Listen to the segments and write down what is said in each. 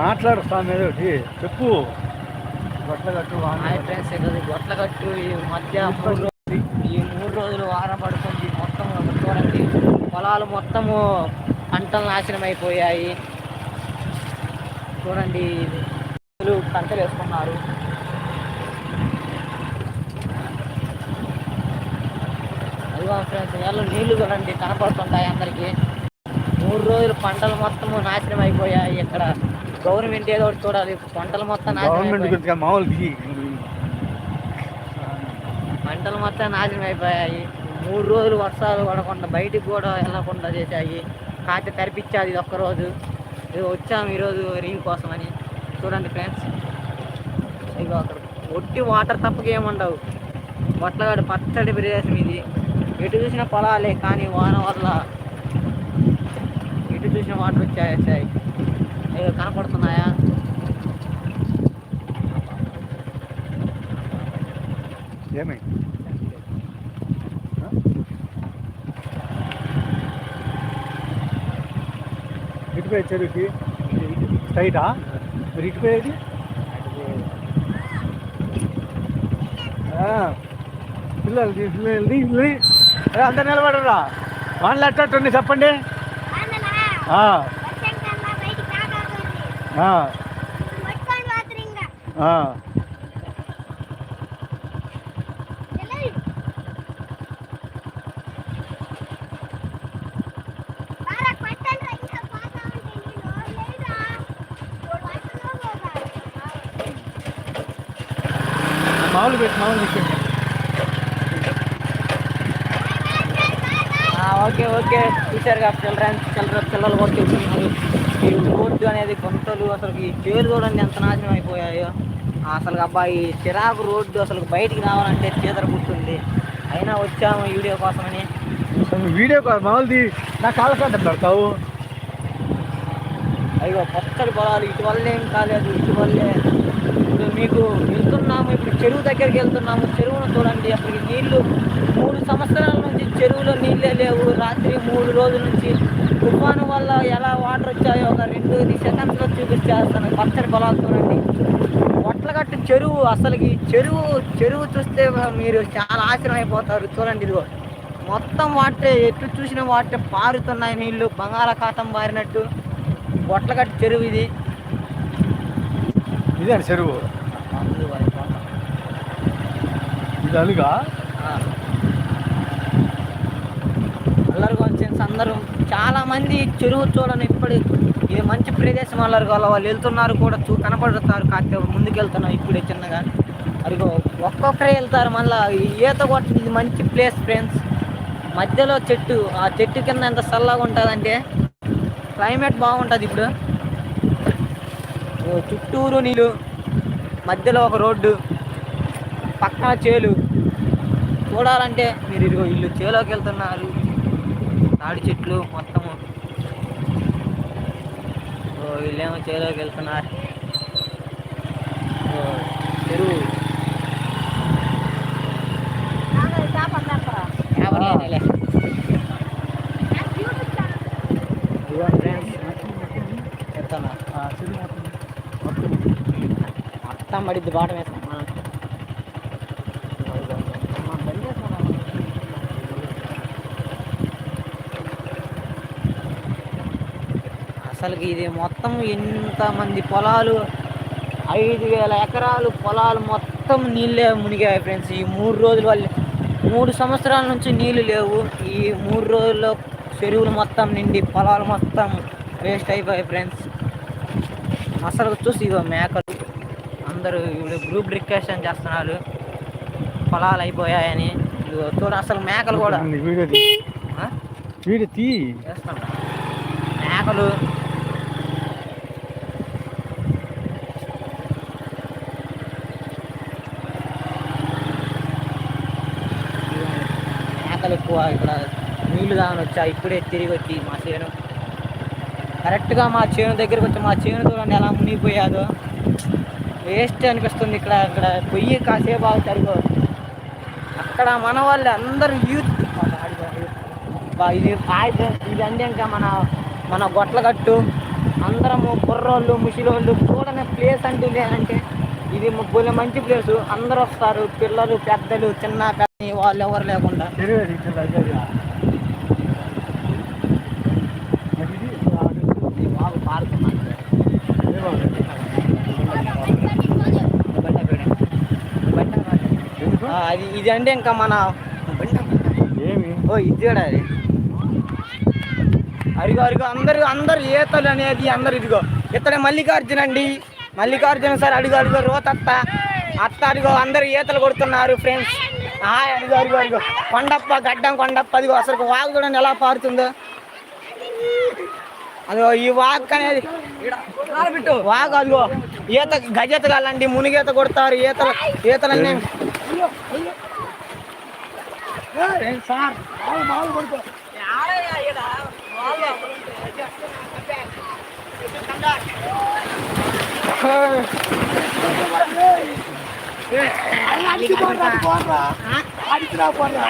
మాట్లాడు స్వామి ఒకటి. చెప్పు. హాయ్ ఫ్రెండ్స్ ఈరోజు గొట్లగట్టు ఈ మధ్య మూడు రోజులు ఈ మూడు రోజులు వారం పడుతుంది. మొత్తం చూడండి పొలాలు మొత్తము పంటలు నాశనం అయిపోయాయి. చూడండి పంటలు వేసుకున్నారు. అదిగో ఫ్రెండ్స్ నీళ్ళు నీళ్ళు చూడండి కనపడుతుంటాయి అందరికీ. మూడు రోజులు పంటలు మొత్తము నాశనం అయిపోయాయి ఇక్కడ. గవర్నమెంట్ ఏదో ఒకటి చూడాలి. పంటలు మొత్తం పంటలు మొత్తం నాశనం అయిపోయాయి. మూడు రోజులు వర్షాలు పడకుండా బయటికి కూడా వెళ్ళకుండా చేశాయి. కాకపోతే తెరిపించాది ఇది ఒక్కరోజు వచ్చాము ఈరోజు రీల్ కోసమని. చూడండి ఫ్రెండ్స్. ఇగో అక్కడ ఒట్టి వాటర్ తప్పక ఏముండవు పొట్లగాడు పచ్చడి ప్రదేశం ఇది. ఎటు చూసిన పొలాలే కానీ వాన వల్ల చూసిన వాటర్ వచ్చాయి వచ్చాయి కనపడుతున్నాయా? ఏమై? ఆ? చెరువుకి? స్ట్రైటా మరి ఇటు పిల్లలు పిల్లలు అందరు నిలబడరా? వాళ్ళు ఎట్టండి చెప్పండి. మామూలు పెట్టి మామూలు పెట్టి ఆ, ఓకే ఓకే. చూసారుగా చిల్డ్రన్ చిల్డ్రన్ పిల్లలు కూడా చెప్తున్నారు ఈ రోడ్డు అనేది గుంటలు అసలు ఈ చేలు చూడండి ఎంత నాశనం అయిపోయాయో. అసలు అబ్బాయి చిరాకు రోడ్డు అసలు బయటికి రావాలంటే చీదర పుట్టింది అయినా వచ్చాము వీడియో కోసమని. వీడియో కాదు మామూలుది నా కాళ్ళ కంట పెడతావు. అయ్యో పచ్చడి పొలాలు ఇటు వల్ల ఏం కాలేదు ఇటు వల్లే ఇప్పుడు మీకు వెళ్తున్నాము ఇప్పుడు చెరువు దగ్గరికి వెళ్తున్నాము చెరువును చూడండి అక్కడికి నీళ్ళు మూడు సంవత్సరాల నుంచి చెరువులో నీళ్ళే లేవు. రాత్రి మూడు రోజుల నుంచి తుఫాను వల్ల ఎలా వాటర్ వచ్చాయో ఒక రెండు సెకండ్స్లో చూపించేస్తాను పచ్చడి పొలాలు చూడండి. ఒట్లగట్టు చెరువు అసలుకి చెరువు చెరువు చూస్తే మీరు చాలా ఆశ్చర్యం అయిపోతారు చూడండి ఇదిగో మొత్తం వాటే ఎటు చూసిన వాటే పారుతున్నాయి నీళ్ళు బంగాళాఖాతం మారినట్టు వట్లగట్టు చెరువు ఇది. ఇదే చెరువు? ఇది అలుగా అల్లరిగొంచెన్స్ అందరూ చాలా మంది చెరువు చూడని ఇప్పుడు ఇది మంచి ప్రదేశం అల్లరిగా వాళ్ళు వెళ్తున్నారు కూడా చూ కనపడుతారు కాకపోతే ముందుకెళ్తున్నారు ఇప్పుడే చిన్నగా. అదిగో ఒక్కొక్కరే వెళ్తారు మళ్ళీ ఈత కొట్ట ఇది మంచి ప్లేస్ ఫ్రెండ్స్. మధ్యలో చెట్టు ఆ చెట్టు కింద ఎంత చల్లగా ఉంటుందంటే క్లైమేట్ బాగుంటుంది ఇప్పుడు. చుట్టూరు నీళ్ళు. మధ్యలో ఒక రోడ్డు పక్కన చేలు. చూడాలంటే మీరు ఇదిగో ఇల్లు చేలోకి వెళ్తున్నారు. తాడి చెట్లు మొత్తము. ఓ వీళ్ళేమో చేలోకి వెళ్తున్నారు. చెరువు ఎవరు లేనిలే. ఇదిగో ఫ్రెండ్స్ చెప్తాను ఆ, చెరువు మొత్తం మొత్తం మొత్తం పడిద్ది బాట వేస్తాం. మనం అసలుకి ఇది మొత్తం ఎంతమంది పొలాలు ఐదు వేల ఎకరాలు పొలాలు మొత్తం నీళ్ళే మునిగాయి ఫ్రెండ్స్. ఈ మూడు రోజుల వల్ల మూడు సంవత్సరాల నుంచి నీళ్ళు లేవు. ఈ మూడు రోజుల్లో చెరువులు మొత్తం నిండి పొలాలు మొత్తం వేస్ట్ అయిపోయాయి ఫ్రెండ్స్. అసలు చూసి ఇగో మేకలు. అందరూ ఇప్పుడు గ్రూప్ రిక్వెస్ట్ చేస్తున్నారు. పొలాలు అయిపోయాయని. చూడ అసలు మేకలు కూడా. తీ. చేస్తున్నా మేకలు. మేకలు ఎక్కువ ఇక్కడ నీళ్ళు దాని వచ్చా ఇప్పుడే తిరిగి వచ్చి మా చేను. కరెక్ట్గా మా చేను దగ్గరికి వచ్చి మా చేను చూడండి ఎలా మునిగిపోయాదో. వేస్ట్ అనిపిస్తుంది ఇక్కడ ఇక్కడ పొయ్యి కాసేపు ఆగుతారు. అక్కడ మన వాళ్ళు అందరూ యూత్. ఇది ఇది అంటే ఇంకా మన మన గొట్లగట్టు. అందరము కుర్రోళ్ళు ముసిలోళ్ళు చూడని ప్లేస్ అంటూ లేదంటే ఇది భలే మంచి ప్లేస్ అందరూ వస్తారు పిల్లలు పెద్దలు చిన్న పెద్ద వాళ్ళు ఎవరు లేకుండా. చెరువు అది ఇక్కడ దగ్గరగా. మరి ఇది ఈ వాగు పారుతున్నారు ఏ బాబు? బండ చూడండి. బండ కాదు. ఎందుకు? ఆ, అది ఇది అంటే ఇంకా మన ఏమి? ఓ ఇది చూడ అది. అరిగో అరిగో అందరు అందరు ఈతలు అనేది అందరు ఇదిగో. ఇతడే మల్లికార్జున అండి. మల్లికార్జున సార్ అడిగో అడిగో రోతత్త అత్త. అడిగో అందరు ఈతలు కొడుతున్నారు ఫ్రెండ్స్ హాయ్ అడిగో అడిగో అడిగో కొండప్ప గడ్డం కొండప్ప అదిగో అసలు వాగు చూడండి ఎలా పారుతుందో. అదిగో ఈ వాక్ అనేది వాగు అదిగో. ఈత గజెత కాలండి మునిగీత కొడతారు ఈతలు ஐயோ ஐயோ. ஏய் சார். ஆள் மால் அடிச்சுடா போடுறா.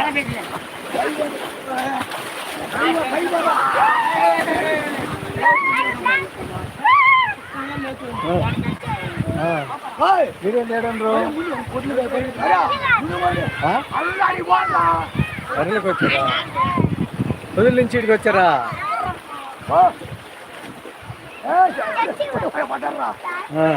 போடுறா అరలకు వచ్చారా వదిలి నుంచి ఇక్కడికి వచ్చారా ఆ.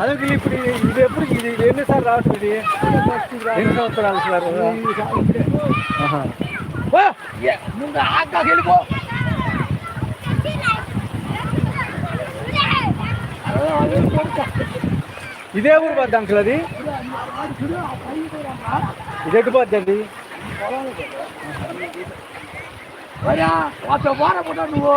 అదే ఇప్పుడు ఇది ఇది ఎప్పుడు ఇది ఎన్నిసార్లు రావట్లేదు? ఎన్ని సంవత్సరాలు సార్? ఆహా. ఇదే ఊరు పోద్ది అంకుల్ అది? ఇది ఎటు పోద్ది అది? నువ్వు.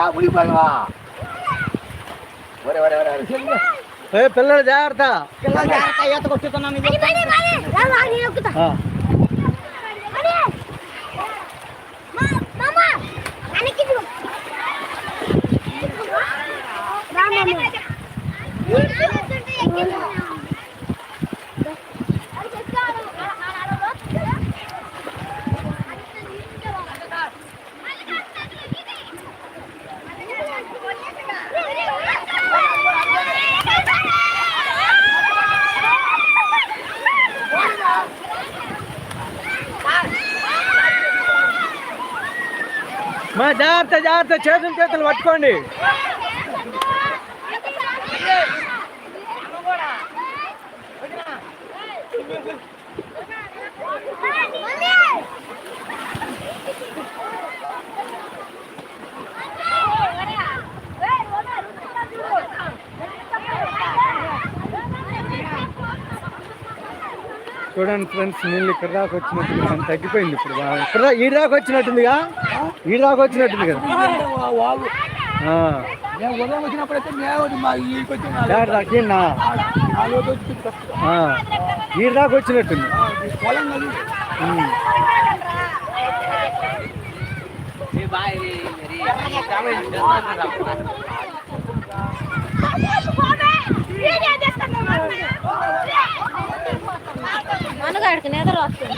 ఎందుకు ముడిపోయినా ఒరే ఒరే ఒరే ఒరే ఏ పిల్లలు జాగ్రత్త పిల్లలు జాగ్రత్త ఈత కొట్టుతున్నాను జాగ్రత్త చేతులు చేతులు పట్టుకోండి. చూడండి ఫ్రెండ్స్ నీళ్ళు ఇక్కడ దాకా వచ్చినట్టుగా తగ్గిపోయింది ఇప్పుడు ఇక్కడ ఈ దాకా వచ్చినట్టుందిగా. ఈడ దాకా వచ్చినట్టుంది కదా. వాగు ఆ. ఉదయం వచ్చినప్పుడైతే మా దాకా వచ్చినట్టుంది. పొలం నది మనగాడికి నిద్ర వస్తుంది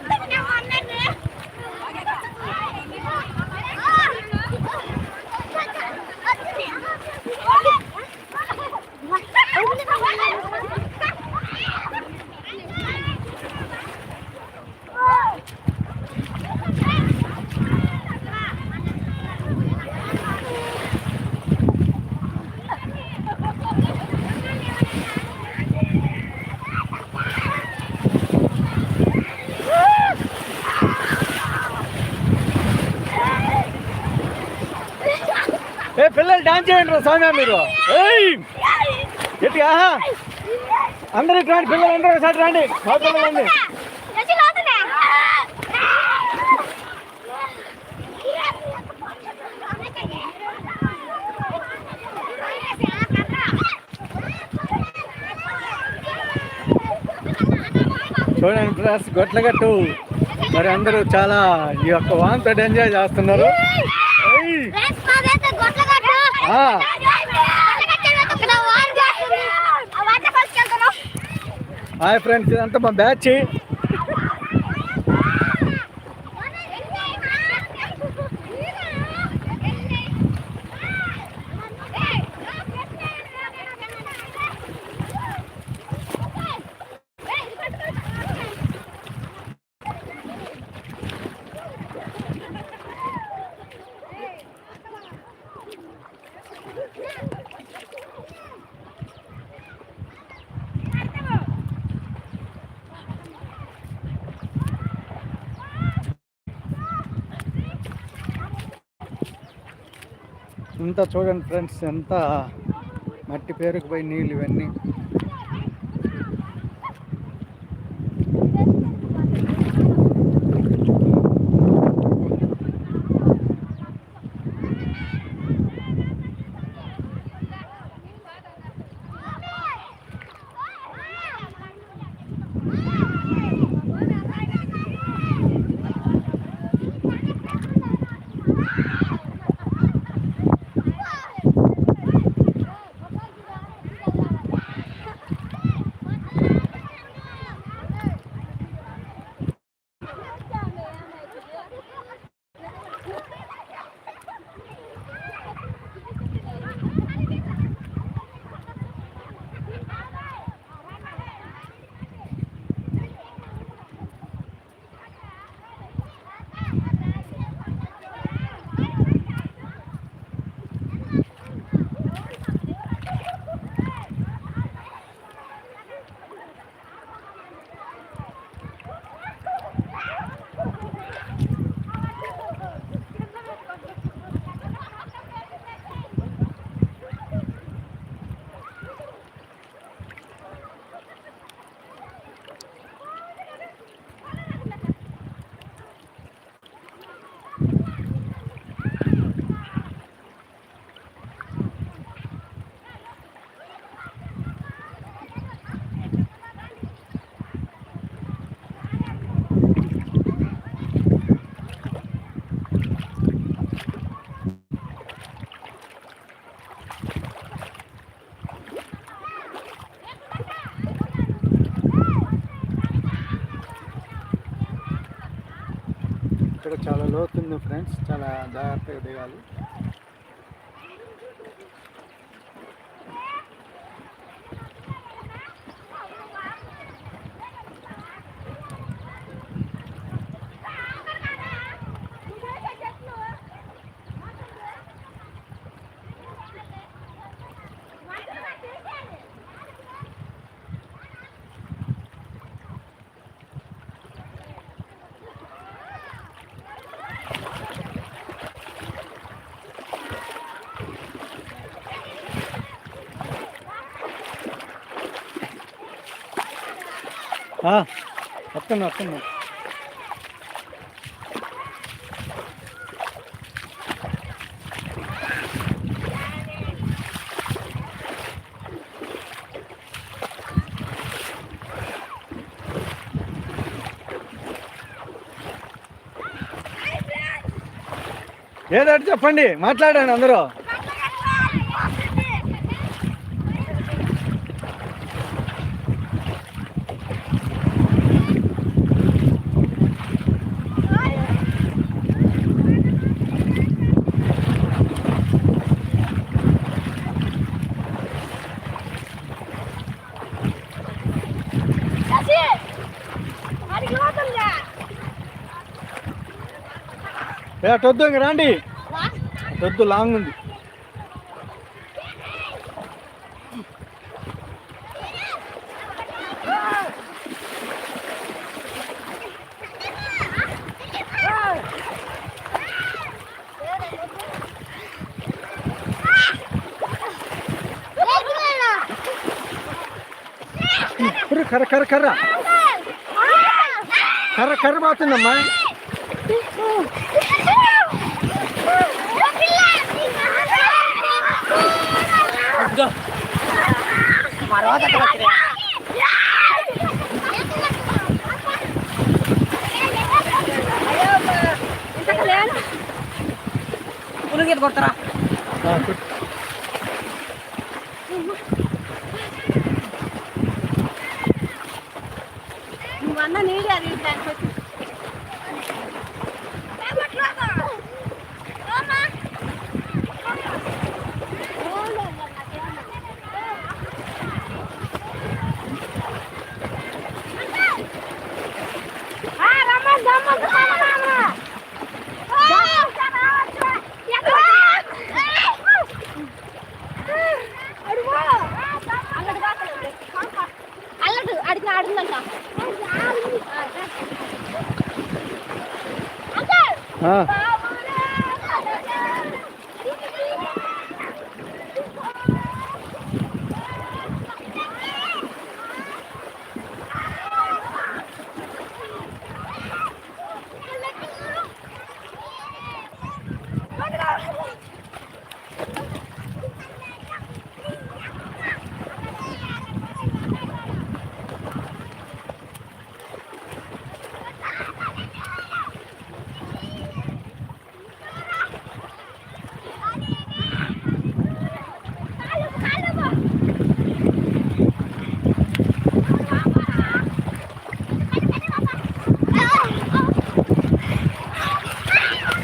ఏ పిల్లలు డాన్స్ చేయండి రా స్వామి మీరు. ఏయ్! గట్టిగా అందరూ ఇటు రండి పిల్లలు అందరూ ఒకసారి రండి. మా పిల్లలు రండి. చూడండి ప్లస్ గొట్లగట్టు. మరి అందరూ చాలా ఈ యొక్క వాంతో ఎంజాయ్ చేస్తున్నారు. హాయ్ ఫ్రెండ్స్ ఇదంతా మా బ్యాచ్. ఇంత చూడండి ఫ్రెండ్స్ ఎంత మట్టి పేరుకుపోయి నీళ్ళు ఇవన్నీ. ఇక్కడ చాలా లోతుంది ఫ్రెండ్స్ చాలా జాగ్రత్తగా దిగాలి. వస్తున్నా వస్తున్నా. ఏదో చెప్పండి మాట్లాడండి అందరూ. అటొద్దు ఇంక రండి అటొద్దు లాంగ్ ఉంది కర్ర కర్ర కర్ర కర్ర కర్ర పోతుందమ్మా పులిగీత కొడతారా ఆ, కొట్టు. నువ్వన్న నీడే అది దానికి వచ్చి అల్లడు అడిగి ఆడుందంట ఆ,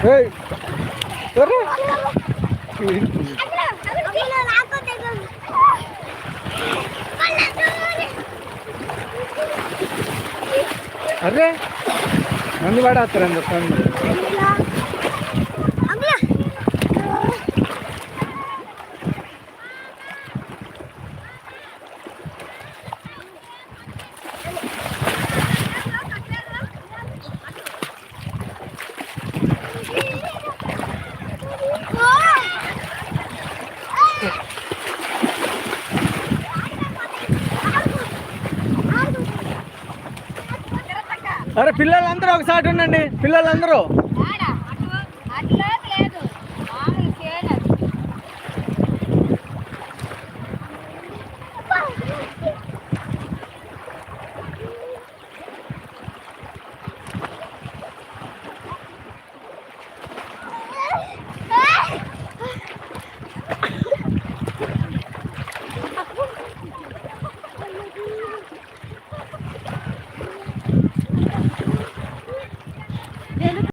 ఏయ్, ఉర్రు. అరే మందు పడేస్తారండి చెప్పండి అరే పిల్లలందరూ ఒకసారి ఉండండి. పిల్లలందరూ.